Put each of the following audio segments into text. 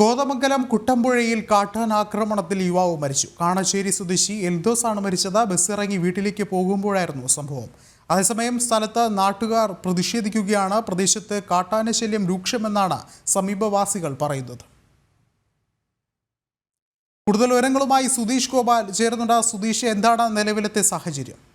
കോതമംഗലം കുട്ടമ്പുഴയിൽ കാട്ടാൻ ആക്രമണത്തിൽ യുവാവ് മരിച്ചു. കാണശ്ശേരി സ്വദേശി എൽദോസ് ആണ് മരിച്ചത്. ബസ് ഇറങ്ങി വീട്ടിലേക്ക് പോകുമ്പോഴായിരുന്നു സംഭവം. അതേസമയം സ്ഥലത്ത് നാട്ടുകാർ പ്രതിഷേധിക്കുകയാണ്. പ്രദേശത്ത് കാട്ടാനശല്യം രൂക്ഷമെന്നാണ് സമീപവാസികൾ പറയുന്നത്. കൂടുതൽ വിവരങ്ങളുമായി സുധീഷ് ഗോപാൽ ചേരുന്നുണ്ട്. സുധീഷ് എന്താണ് നിലവിലത്തെ സാഹചര്യം?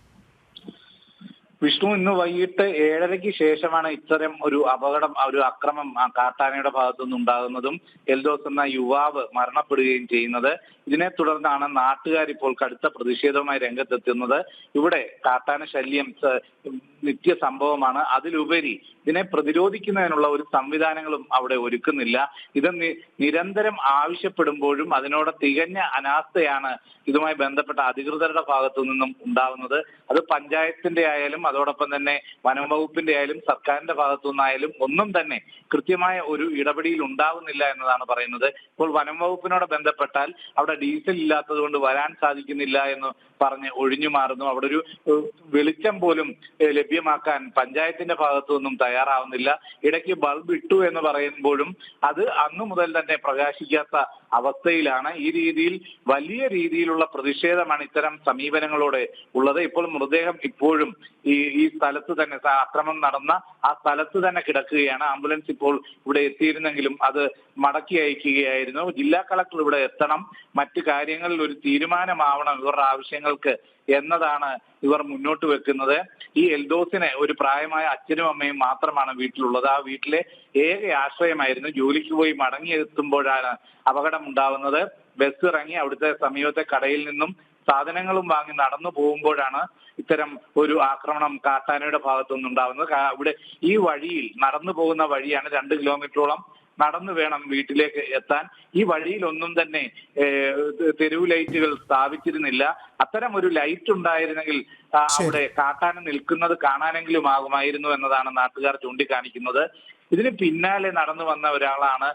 വിഷ്ണു ഇന്ന് വൈകിട്ട് ഏഴരയ്ക്ക് ശേഷമാണ് ഇത്തരം ഒരു അപകടം ഒരു അക്രമം കാട്ടാനയുടെ ഭാഗത്തുനിന്ന് ഉണ്ടാകുന്നതും എൽദോസ് എന്ന യുവാവ് മരണപ്പെടുകയും ചെയ്യുന്നത്. ഇതിനെ തുടർന്നാണ് നാട്ടുകാർ ഇപ്പോൾ കടുത്ത പ്രതിഷേധവുമായി രംഗത്തെത്തുന്നത്. ഇവിടെ കാട്ടാന ശല്യം നിത്യ സംഭവമാണ് അതിലുപരി ഇതിനെ പ്രതിരോധിക്കുന്നതിനുള്ള ഒരു സംവിധാനങ്ങളും അവിടെ ഒരുക്കുന്നില്ല. ഇത് നിരന്തരം ആവശ്യപ്പെടുമ്പോഴും അതിനോട് തികഞ്ഞ അനാസ്ഥയാണ് ഇതുമായി ബന്ധപ്പെട്ട അധികൃതരുടെ ഭാഗത്തു നിന്നും ഉണ്ടാവുന്നത്. അത് പഞ്ചായത്തിന്റെ ആയാലും അതോടൊപ്പം തന്നെ വനം വകുപ്പിന്റെ ആയാലും സർക്കാരിന്റെ ഭാഗത്തു നിന്നായാലും ഒന്നും തന്നെ കൃത്യമായ ഒരു ഇടപെടിയിൽ ഉണ്ടാവുന്നില്ല എന്നതാണ് പറയുന്നത്. ഇപ്പോൾ വനം വകുപ്പിനോട് ബന്ധപ്പെട്ടാൽ അവിടെ ഡീസൽ ഇല്ലാത്തത് കൊണ്ട് വരാൻ സാധിക്കുന്നില്ല എന്ന് പറഞ്ഞ് ഒഴിഞ്ഞു മാറുന്നു. അവിടെ ഒരു വെളിച്ചം പോലും ലഭ്യമാക്കാൻ പഞ്ചായത്തിന്റെ ഭാഗത്തു നിന്നും തയ്യാറാവുന്നില്ല. ഇടയ്ക്ക് ബൾബ് ഇട്ടു എന്ന് പറയുമ്പോഴും അത് അന്നു മുതൽ തന്നെ പ്രകാശിക്കാത്ത അവസ്ഥയിലാണ്. ഈ രീതിയിൽ വലിയ രീതിയിലുള്ള പ്രതിഷേധമാണ് ഇത്തരം സമീപനങ്ങളോടെ ഉള്ളത്. ഇപ്പോൾ മൃതദേഹം ഇപ്പോഴും ഈ ഈ സ്ഥലത്ത് തന്നെ അക്രമം നടന്ന ആ സ്ഥലത്ത് തന്നെ കിടക്കുകയാണ്. ആംബുലൻസ് ഇപ്പോൾ ഇവിടെ എത്തിയിരുന്നെങ്കിലും അത് മടക്കി അയക്കുകയായിരുന്നു. ജില്ലാ കളക്ടർ ഇവിടെ എത്തണം. മറ്റു കാര്യങ്ങളിൽ ഒരു തീരുമാനമാവണം ഇവരുടെ ആവശ്യങ്ങൾക്ക് എന്നതാണ് ഇവർ മുന്നോട്ട് വെക്കുന്നത്. ഈ എൽദോസിന് ഒരു പ്രായമായ അച്ഛനും അമ്മയും മാത്രമാണ് വീട്ടിലുള്ളത്. ആ വീട്ടിലെ ഏക ആശ്രയമായിരുന്നു. ജോലിക്ക് പോയി മടങ്ങിയെത്തുമ്പോഴാണ് അപകടം ഉണ്ടാവുന്നത്. ബസ് ഇറങ്ങി അവിടുത്തെ സമീപത്തെ കടയിൽ നിന്നും സാധനങ്ങളും വാങ്ങി നടന്നു പോകുമ്പോഴാണ് ഇത്തരം ഒരു ആക്രമണം കാട്ടാനയുടെ ഭാഗത്തുനിന്ന് ഉണ്ടാവുന്നത് ഇവിടെ ഈ വഴിയിൽ നടന്നു പോകുന്ന വഴിയാണ് രണ്ട് കിലോമീറ്ററോളം നടന്നു വേണം വീട്ടിലേക്ക് എത്താൻ. ഈ വഴിയിലൊന്നും തന്നെ തെരുവ് ലൈറ്റുകൾ സ്ഥാപിച്ചിരുന്നില്ല. അത്തരം ഒരു ലൈറ്റ് ഉണ്ടായിരുന്നെങ്കിൽ അവിടെ കാട്ടാന നിൽക്കുന്നത് കാണാനെങ്കിലും ആകുമായിരുന്നു എന്നതാണ് നാട്ടുകാർ ചൂണ്ടിക്കാണിക്കുന്നത്. ഇതിന് പിന്നാലെ നടന്നു വന്ന ഒരാളാണ്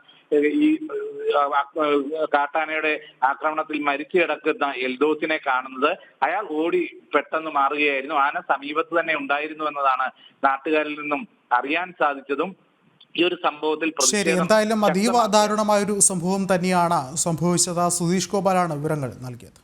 ഈ കാട്ടാനയുടെ ആക്രമണത്തിൽ മരിച്ചു കിടക്കുന്ന എൽദോസിനെ കാണുന്നത്. അയാൾ ഓടി പെട്ടെന്ന് മാറുകയായിരുന്നു. ആന സമീപത്ത് തന്നെ ഉണ്ടായിരുന്നു എന്നതാണ് നാട്ടുകാരിൽ നിന്നും അറിയാൻ സാധിച്ചതും. ഈ ഒരു സംഭവത്തിൽ ശരി എന്തായാലും അതീവ. ദാരുണമായ ഒരു സംഭവം തന്നെയാണ് സംഭവിച്ചത് സുധീഷ് ഗോപാലാണ് വിവരങ്ങൾ നൽകിയത്